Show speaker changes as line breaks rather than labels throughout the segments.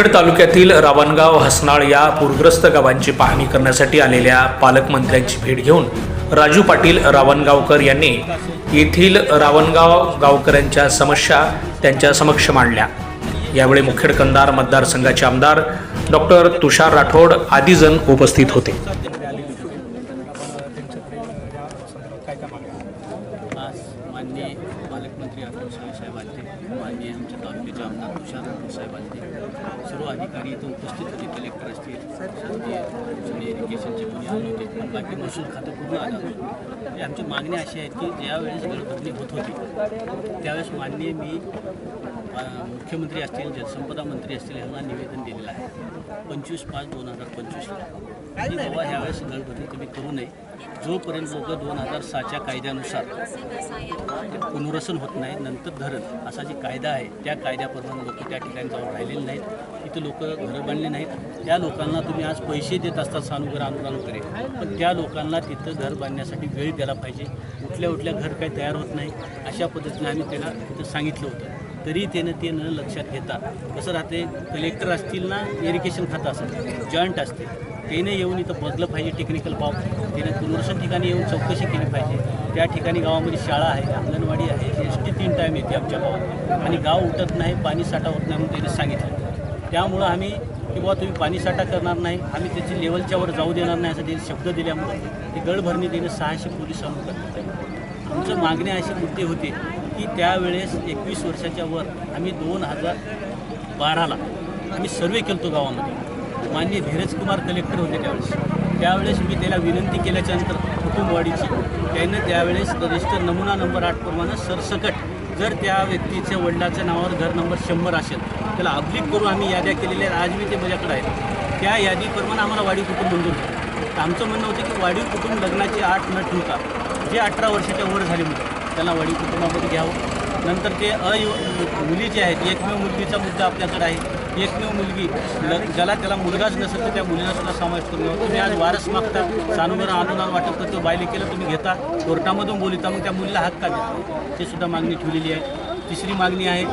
नांदेड तालुक्यातील रावणगाव हसनाळ या पूरग्रस्त गावांची पाहणी करण्यासाठी आलेल्या पालकमंत्र्यांची भेट घेऊन राजू पाटील रावणगावकर यांनी येथील रावणगाव गावकऱ्यांच्या समस्या त्यांच्या समक्ष मांडल्या. यावेळी मुखेड कंदार मतदारसंघाचे आमदार डॉक्टर तुषार राठोड आदी जण उपस्थित होते.
माननीय पालकमंत्री अतुल साहेब आलते माननीय आमच्या तालुक्याचे आमदार तुषार साहेब आलते सर्व अधिकारी इथं उपस्थित होते कलेक्टर असतील शासकीय एज्युकेशनचे कोणी आले होते पण बाकी महसूल खातं पूर्ण आलं होतं. म्हणजे आमची मागणी अशी आहे की ज्यावेळेस गडबडणी होत होती त्यावेळेस माननीय मी मुख्यमंत्री असतील जलसंपदा मंत्री असतील यांना निवेदन दिलेलं आहे. पंचवीस पाच दोन हजार पंचवीसला आणि बाबा ह्यावेळेस गडबडी तुम्ही करू नये. जोपर्यंत लोक दोन हजार सहाच्या कायद्यानुसार पुनर्वसन होत नाही नंतर धरण असा जे कायदा आहे त्या कायद्याप्रमाणे लोक त्या ठिकाणी जाऊन राहिलेले नाहीत. इथं लोक घरं बांधले नाहीत. त्या लोकांना तुम्ही आज पैसे देत असतात सानुग्रह अनुदान वगैरे पण त्या लोकांना तिथं घर बांधण्यासाठी वेळ द्यायला पाहिजे. उठल्या उठल्या घर काही तयार होत नाही. अशा पद्धतीने आम्ही त्याला तिथं सांगितलं होतं. तरी त्यानं ते न लक्षात घेता कसं राहते कलेक्टर असतील ना इरिगेशन खातं असेल जॉईंट असते त्याने येऊन इथं बदलं पाहिजे टेक्निकल पाव त्याने पुनर्वसन ठिकाणी येऊन चौकशी केली पाहिजे. त्या ठिकाणी गावामध्ये शाळा आहे अंगणवाडी आहे एस टी तीन टाईम येते आमच्या गावात. आणि गाव उठत नाही पाणी साठा होत नाही म्हणून त्याने सांगितलं. त्यामुळं आम्ही की बाबा तुम्ही पाणी साठा करणार नाही आम्ही त्याची लेवलच्यावर जाऊ देणार नाही असं त्याने शब्द दिल्यामुळं ती गडभरणी त्याने सहाशे पोलिसांना करण्यात आमचं मागणी अशी मुद्दे होते की त्यावेळेस एकवीस वर्षाच्या वर आम्ही दोन हजार बाराला आम्ही सर्वे केलतो गावामध्ये. माननीय धीरज कुमार कलेक्टर होते त्यावेळेस. त्यावेळेस मी त्याला विनंती केल्याच्यानंतर कुटुंबवाडीची त्यानं त्यावेळेस रजिस्टर नमुना नंबर आठप्रमाणे सरसकट जर त्या व्यक्तीच्या वडिलाच्या नावावर घर नंबर शंभर असेल त्याला अब्लिक करून आम्ही याद्या केलेल्या आहेत. आज मी ते माझ्याकडे आहेत त्या यादीप्रमाणे आम्हाला वाढीव कुटुंब मंजूर झालं तर आमचं म्हणणं होतं की वाढीव कुटुंब लग्नाची आठ न ठेवता जे अठरा वर्षाच्या वर झाले मुलं त्यांना वाढीव कुटुंबामध्ये घ्यावं. नंतर ते अयु मुली जे आहेत एकमेव मुलगीचा मुद्दा आपल्याकडे आहे. एकमेव मुलगी. ज्याला त्याला मुलगाच नसेल तर त्या मुलीला सुद्धा समावेश करून घ्यावा. तुम्ही आज वारस मागता सानुग्रह अनुदान वाटप करतो बायले केलं तुम्ही घेता. कोर्टामधून बोलिता मग त्या मुलीला हक्क का देता ते सुद्धा मागणी ठेवलेली आहे. तिसरी मागणी आहे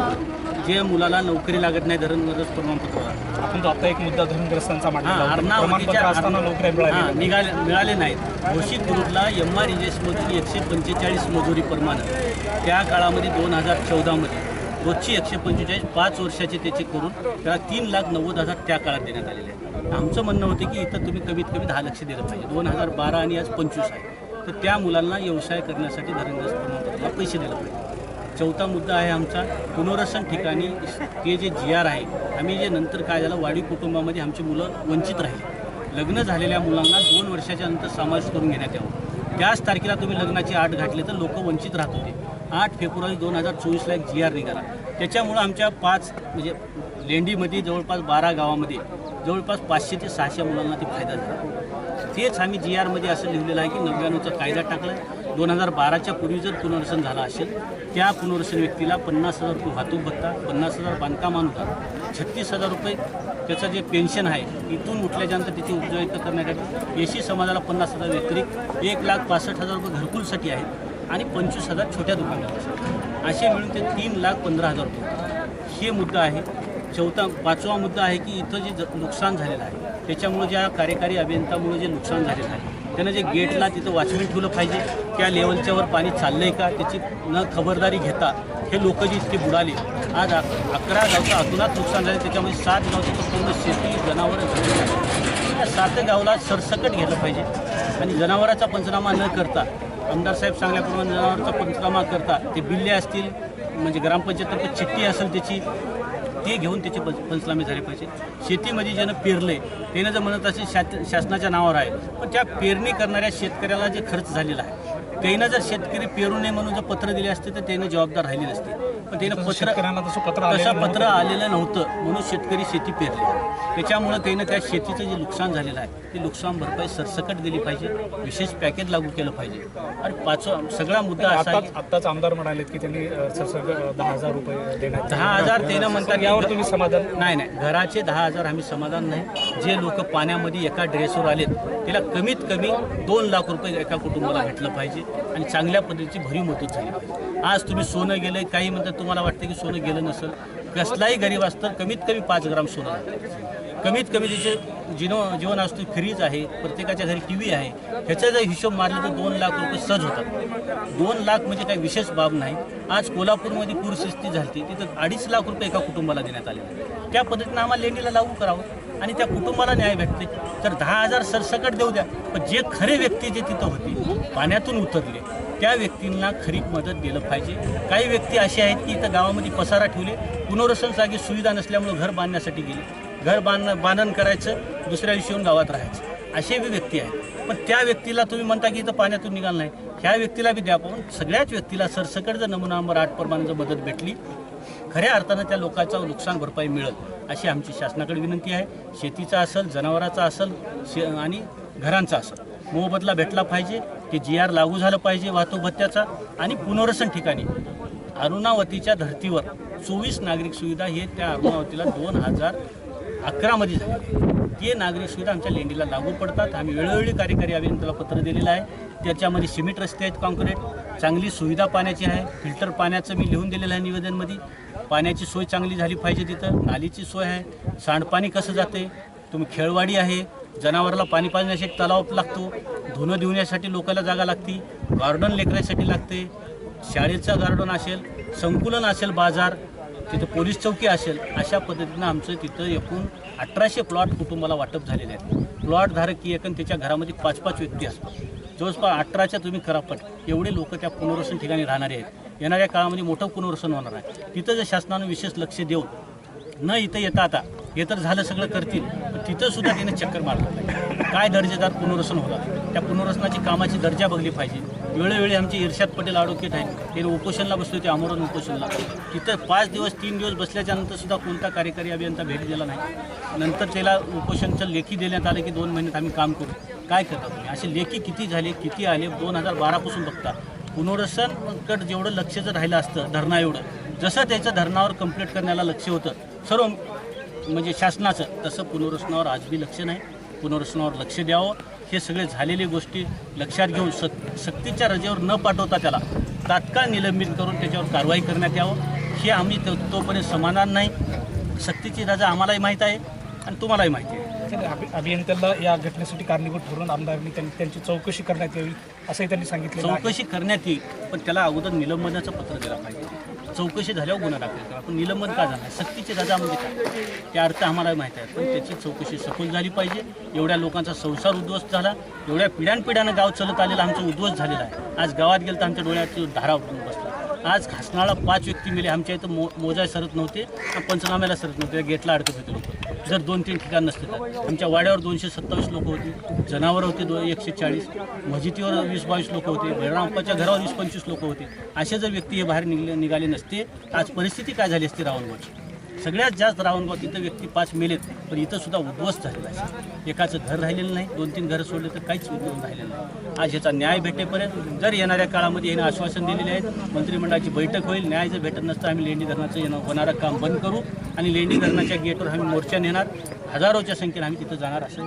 जे मुलाला नोकरी लागत नाही धरणग्रस्त प्रमाणपत्र
आपण तो आता एक मुद्दा धरणग्रस्तांचा मांडला
हां हां निघाले मिळाले नाहीत. घोषित ग्रुपला एम आर मधून एकशे पंचेचाळीस मजुरी प्रमाणे त्या काळामध्ये दोन हजार चौदामध्ये. रोजची एकशे पंचेचाळीस पाच वर्षाचे त्याचे करून त्याला तीन लाख नव्वद हजार त्या काळात देण्यात आलेले आहे आमचं म्हणणं होतं की इथं तुम्ही कमीत कमी दहा लक्ष दिलं पाहिजे. दोन हजार बारा आणि आज पंचवीस आहे. तर त्या मुलांना व्यवसाय करण्यासाठी धरणग्रस्त प्रमाणपत्राला पैसे दिलं पाहिजे. चौथा मुद्दा आहे आमचा पुनर्वसन ठिकाणी ते जे जी आर आहे आम्ही जे नंतर काय झालं वाढीव कुटुंबामध्ये आमची मुलं वंचित राहील. लग्न झालेल्या मुलांना दोन वर्षाच्या नंतर समावेश करून घेण्यात यावं. त्याच तारखेला तुम्ही लग्नाची आठ घातली तर लोक वंचित राहत होते. आठ फेब्रुवारी दोन हजार चोवीसला एक जी आर निघाला. त्याच्यामुळं आमच्या पाच म्हणजे लेंडीमध्ये जवळपास बारा गावामध्ये जवळपास पाचशे ते सहाशे मुलांना ते फायदा झाला. तेच आम्ही जी आरमध्ये असं लिहिलेलं आहे की नव्याण्णवचा कायदा टाकला. दोन हजार बाराच्या पूर्वी जर पुनर्वसन झालं असेल त्या पुनर्वसन व्यक्तीला पन्नास हजार रुपये वाहतूक भत्ता पन्नास हजार बांधकाम अनुदान छत्तीस हजार रुपये त्याचं जे पेन्शन आहे इथून उठल्याच्यानंतर त्याची उपयोगिता करण्यासाठी एसी समाजाला पन्नास हजार व्यतिरिक्त एक लाख पासष्ट हजार रुपये घरकुलसाठी आहेत. आणि पंचवीस हजार छोट्या दुकानासाठी असे मिळून ते तीन लाख पंधरा हजार रुपये. हे मुद्दा आहे. चौथा पाचवा मुद्दा आहे की इथं जे ज- नुकसान झालेलं आहे त्याच्यामुळे ज्या कार्यकारी अभियंतामुळे जे नुकसान झालेलं आहे त्यानं जे गेटला तिथं वॉचमॅन ठेवलं पाहिजे त्या लेवलच्यावर पाणी चाललं आहे का त्याची न खबरदारी घेता हे लोक जी इतके बुडाले आज अक- अकरा गावचं अतुनात नुकसान झालं त्याच्यामध्ये सात गावचं पूर्ण शेती जनावरं झालेली आहे. या सात गावला सरसकट घेतलं पाहिजे. आणि जनावराचा पंचनामा न करता आमदार साहेब सांगल्याप्रमाणे जनावरांचा पंचनामा करता ते बिल्ले असतील म्हणजे ग्रामपंचायतर्फे चिठ्ठी असेल त्याची ते घेऊन त्याचे पंच पंचनामे झाले पाहिजे. शेतीमध्ये ज्यानं पेरले त्यानं जर म्हणत असेल शा शासनाच्या नावावर आहे पण त्या पेरणी करणाऱ्या शेतकऱ्याला जे खर्च झालेला आहे त्यानं जर शेतकरी पेरू नये म्हणून जर पत्र दिले असते तर त्यानं जबाबदार राहिली नसते त्यानं पत्र
तसं पत्र
तसं
आलेलं
पत्र आलेलं नव्हतं. म्हणून शेतकरी शेती पेरली. त्याच्यामुळं त्यानं त्या शेतीचं जे नुकसान झालेलं आहे ते नुकसान भरपाई सरसकट दिली पाहिजे. विशेष पॅकेज लागू केलं पाहिजे. आणि पाचवा सगळा मुद्दा असा
आताच आमदार म्हणालेत की त्यांनी सरसकट दहा हजार रुपये देण्यात
दहा हजार त्यानं म्हणतात
यावर तुम्ही समाधान
नाही नाही. घराचे दहा हजार आम्ही समाधान नाही. जे लोक पाण्यामध्ये एका ड्रेसवर आलेत त्याला कमीत कमी दोन लाख रुपये एका कुटुंबाला भेटलं पाहिजे आणि चांगल्या पद्धतीची भरीव मदत झाली पाहिजे. आज तुम्ही सोनं गेलं काही म्हणतात तुम्हाला वाटतं की सोनं गेलं नसेल. कसलाही गरीब असतं कमीत कमी पाच ग्राम सोनं कमीत कमी तिचे जिनो जीवन असतो फ्रीज आहे प्रत्येकाच्या घरी टी व्ही आहे ह्याचा जर हिशोब मारला तर दोन लाख रुपये सहज होतात. दोन लाख म्हणजे काही विशेष बाब नाही. आज कोल्हापूरमध्ये पूरस्थिती झाली तिथं अडीच लाख रुपये एका कुटुंबाला देण्यात आले. त्या पद्धतीनं आम्हाला लेणीला लागू करावं. आणि त्या कुटुंबाला न्याय भेटते. तर दहा हजार सरसकट देऊ द्या. पण जे खरे व्यक्ती जे तिथं होते पाण्यातून उतरले त्या व्यक्तींना खरी मदत दिलं पाहिजे. काही व्यक्ती असे आहेत की इथं गावामध्ये पसारा ठेवले पुनर्वसन जागी सुविधा नसल्यामुळे घर बांधण्यासाठी गेले. घर बांध बांधण करायचं दुसऱ्या दिवशी येऊन गावात राहायचं. असे बी व्यक्ती आहेत. पण त्या व्यक्तीला तुम्ही म्हणता की इथं पाण्यातून निघाल नाही. ह्या व्यक्तीला बी द्या. पण सगळ्याच व्यक्तीला सरसकट जर नमुना नंबर आठ प्रमाणे जर मदत भेटली खऱ्या अर्थानं त्या लोकांचं नुकसान भरपाई मिळत अशी आमची शासनाकडे विनंती आहे. शेतीचा असेल जनावराचा असेल शे आणि घरांचा असेल. मोबदला भेटला पाहिजे ते जी आर लागू झालं पाहिजे वाहतूक भत्त्याचा आणि पुनर्वसन ठिकाणी. अरुणावतीच्या धर्तीवर चोवीस नागरिक सुविधा हे त्या अरुणावतीला दोन हजार अकरामध्ये झाले ते नागरिक सुविधा आमच्या लेंडीला लागू पडतात. आम्ही वेळोवेळी कार्यकारी अभियंत्याला पत्र दिलेलं आहे. त्याच्यामध्ये सिमेंट रस्ते आहेत कॉन्क्रीट. चांगली सुविधा पाण्याची आहे. फिल्टर पाण्याचं मी लिहून दिलेलं आहे निवेदनमध्ये. पाण्याची सोय चांगली झाली पाहिजे तिथं. नालीची सोय आहे. सांडपाणी कसं जाते? तुम्ही खेळवाडी आहे. जनावराला पाणी पाजण्यासाठी एक तलाव लागतो. धुणं धुण्यासाठी लोकांना जागा लागते. गार्डन लेकरासाठी लागते. शाळेचं गार्डन असेल संकुलन असेल बाजार तिथं पोलीस चौकी असेल अशा पद्धतीनं आमचं तिथं एकूण अठराशे प्लॉट कुटुंबाला वाटप झालेले आहेत. प्लॉटधारक की एकन त्याच्या घरामध्ये पाच पाच व्यक्ती असतात. जवळपास अठराच्या तुम्ही करापट एवढे लोक त्या पुनर्वसन ठिकाणी राहणारे आहेत. येणाऱ्या काळामध्ये मोठं पुनर्वसन होणार आहे. तिथं जर शासनानं विशेष लक्ष देऊन न इथं येता आता हे तर झालं सगळं करतील. तिथं सुद्धा त्याने चक्कर मारलं पाहिजे. काय दर्जेदार पुनर्वसन होणार? त्या पुनर्वसनाची कामाची दर्जा बघली पाहिजे. वेळोवेळी आमचे इर्षाद पटेल आडोकेत आहेत. ते उपोषणला बसले होते आमरण उपोषणला. तिथं पाच दिवस तीन दिवस बसल्याच्या सुद्धा कोणता कार्यकारी अभियंता भेट दिला नाही. नंतर त्याला उपोषणचं लेखी देण्यात आलं की दोन महिन्यात आम्ही काम करू. काय करता असे लेखी किती झाले किती आले दोन हजार बारापासून बघता. पुनर्वसनकडं जेवढं लक्ष जर राहिलं असतं धरणा एवढं. जसं त्याचं धरणावर कंप्लीट करण्याला लक्ष होतं सर्व म्हणजे शासनाचं तसं पुनर्वसनावर आज बी लक्ष नाही. पुनर्वसनावर लक्ष द्यावं. हे सगळे झालेले गोष्टी लक्षात घेऊन सक सक्तीच्या रजेवर न पाठवता त्याला तात्काळ निलंबित करून त्याच्यावर कारवाई करण्यात यावं. हे आम्ही तो तोपर्यंत समाधान नाही. सक्तीची रजा आम्हालाही माहीत आहे आणि तुम्हालाही माहिती आहे.
अभियंत्याला या घटनेसाठी कारणीभूत ठरवून आमदारांनी त्यांनी त्यांची चौकशी करण्यात यावी असंही त्यांनी सांगितलं
चौकशी करण्यात येईल पण त्याला अगोदर निलंबनाचं पत्र दिलं पाहिजे. चौकशी झाल्यावर गुन्हा दाखल करा. आपण निलंबन का झालं? सक्तीची रजा म्हणजे काय? ते अर्थ आम्हाला माहीत आहे पण त्याची चौकशी सखोल झाली पाहिजे. एवढ्या लोकांचा संसार उद्ध्वस्त झाला. एवढ्या पिढ्यानपिढ्यानं गाव चालत आलेलं आमचं उद्ध्वस्त झालेलं आहे. आज गावात गेलं तर आमच्या डोळ्यात धारा उठून बस आज घासणाला पाच व्यक्ती मिले. आमच्या इथं मो मोजाय सरत नव्हते. पंचनाम्याला सरत नव्हते. गेटला अडकत होते लोक. जर दोन तीन ठिकाण नसते तर. आमच्या वाड्यावर दोनशे सत्तावीस लोक होती. जनावरं होते दो एकशे चाळीस. मस्जिदीवर वीस बावीस लोक होते. बळरामप्पाच्या घरावर वीस पंचवीस लोक होते. असे जर व्यक्ती हे बाहेर निघले निघाले नसते आज परिस्थिती काय झाली असती रावणगावची सगळ्यात जास्त रावणगाव तिथं व्यक्ती पाच मेलेत पण इथं सुद्धा उद्ध्वस्त झालेला आहे. एकाचं घर राहिलेलं नाही दोन तीन घरं सोडले तर काहीच उद्योग राहिलेलं नाही. आज ह्याचा न्याय भेटेपर्यंत जर येणाऱ्या काळामध्ये याने आश्वासन दिलेले आहेत मंत्रिमंडळाची बैठक होईल न्याय जर भेटत नसतं आम्ही लेंडी धरणाचं येणं होणारं काम बंद करू आणि लेंडी धरणाच्या गेटवर आम्ही मोर्चा नेणार. हजारोच्या संख्येने आम्ही तिथं जाणार असं